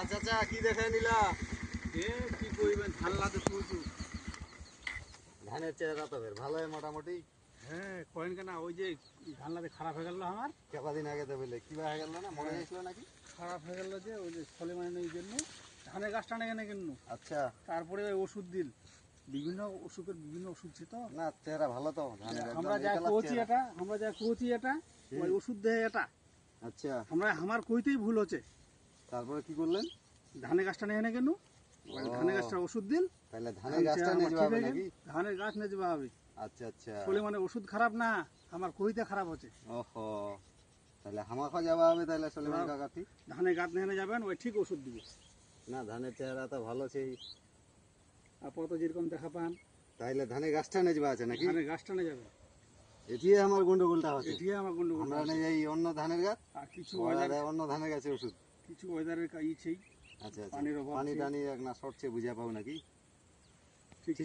আচ্ছা আচ্ছা কি দেখে নিলা? এ কি লাতে ধানের চেহারা তো ভালো মোটামুটি? হ্যাঁ কয়েন কেনা ওই যে ধান লাতে খারাপ হয়ে গেল আমার। আগে তো বলে কি হয়ে গেল না মনে হয়েছিল নাকি? খারাপ হয়ে গেল যে ওই যে ফলে মানে এই জন্য। ধানের গাছটা না কেন কেন? আচ্ছা। তারপরে ওষুধ দিল। বিভিন্ন অসুখের বিভিন্ন ওষুধ ছিল না চেহারা ভালো তো ধানের আমরা যা কচি। এটা আমরা যা কচি এটা ওই ওষুধ দেয় এটা। আচ্ছা। আমরা আমার কইতেই ভুল হচ্ছে। তারপরে কি করলেন? ধানের গাছটা নেই না কেন? ধানের গাছটা ওষুধ দিন। তাহলে ধানের গাছটা নিয়ে যাওয়া নাকি? ধানের গাছ নিয়ে যাওয়া হবে। আচ্ছা আচ্ছা। মানে ওষুধ খারাপ না আমার কইতে খারাপ হচ্ছে। ওহো। তাহলে হামাখা যাওয়া হবে তাহলে সলিমান। কাকাতি? ধানের গাছ নিয়ে যাবেন ওই ঠিক ওষুধ দিবে। না ধানের চেহারা তো ভালো সেই। আপাতত যেরকম দেখা পান। তাইলে ধানের গাছটা নিয়ে যাওয়া আছে নাকি? ধানের গাছটা নিয়ে যাবেন। এটি আমার গন্ডগোলটা হচ্ছে। এটি আমার গন্ডগোল আমরা নিয়ে যাই অন্য ধানের গাছ? আর কিছু অন্য ধানের গাছে ওষুধ। কিছু ওয়েদারের ইছেই আচ্ছা আচ্ছা। পানির অভাব পানি টানি এক না শর্টছে বুঝা পাও নাকি? ঠিক